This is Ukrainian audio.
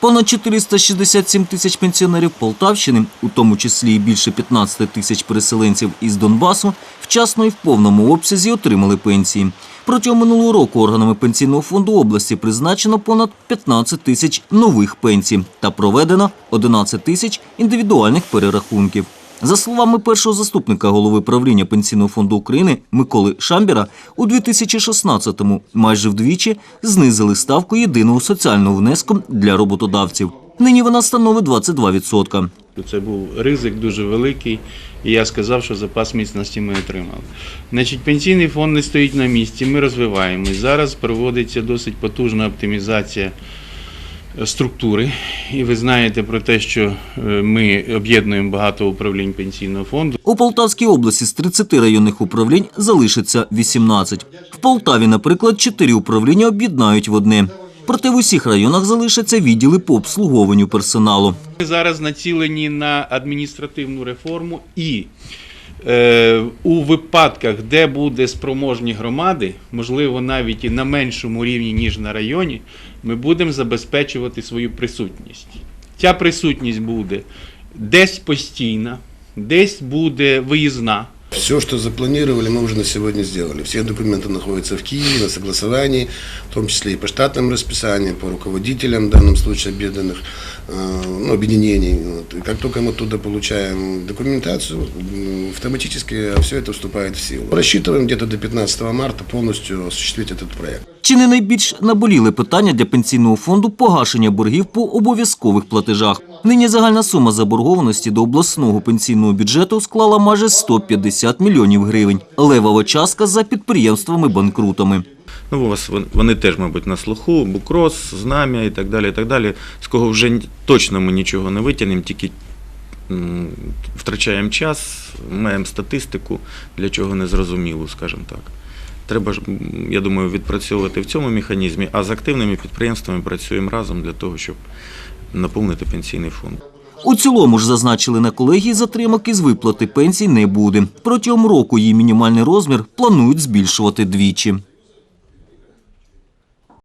Понад 467 тисяч пенсіонерів Полтавщини, у тому числі і більше 15 тисяч переселенців із Донбасу, вчасно і в повному обсязі отримали пенсії. Протягом минулого року органами пенсійного фонду області призначено понад 15 тисяч нових пенсій та проведено 11 тисяч індивідуальних перерахунків. За словами першого заступника голови правління Пенсійного фонду України Миколи Шамбіра, у 2016-му майже вдвічі знизили ставку єдиного соціального внеску для роботодавців. Нині вона становить 22%. Це був ризик дуже великий, і я сказав, що запас міцності ми отримали. Значить, пенсійний фонд не стоїть на місці, ми розвиваємось. Зараз проводиться досить потужна оптимізація структури. І ви знаєте про те, що е, ми об'єднуємо багато управлінь пенсійного фонду. У Полтавській області з 30 районних управлінь залишиться 18. В Полтаві, наприклад, 4 управління об'єднають в одне. Проте в усіх районах залишаться відділи по обслуговуванню персоналу. Ми зараз націлені на адміністративну реформу і у випадках, де буде спроможні громади, можливо, навіть і на меншому рівні, ніж на районі, ми будемо забезпечувати свою присутність. Ця присутність буде десь постійна, десь буде виїзна. Все, что запланировали, мы уже на сегодня сделали. Все документы находятся в Киеве на согласовании, в том числе и по штатным расписаниям, по руководителям, в данном случае объединенных э, ну, объединений. Вот. И как только мы оттуда получаем документацию, м, автоматически все это вступает в силу. Рассчитываем где-то до 15 марта полностью осуществить этот проект. Чи не найбільш наболіле питання для пенсійного фонду погашення боргів по обов'язкових платежах? Нині загальна сума заборгованості до обласного пенсійного бюджету склала майже 150 мільйонів гривень. Левова частка за підприємствами-банкрутами. Ну, вони теж, мабуть, на слуху, букроз, знам'я і так далі. і так далі. З кого вже точно ми нічого не витягнемо, тільки втрачаємо час, маємо статистику, для чого не зрозуміло, скажімо так. Треба ж, я думаю, відпрацьовувати в цьому механізмі, а з активними підприємствами працюємо разом для того, щоб наповнити пенсійний фонд. У цілому ж зазначили на колегії, затримок із виплати пенсій не буде. Протягом року її мінімальний розмір планують збільшувати двічі.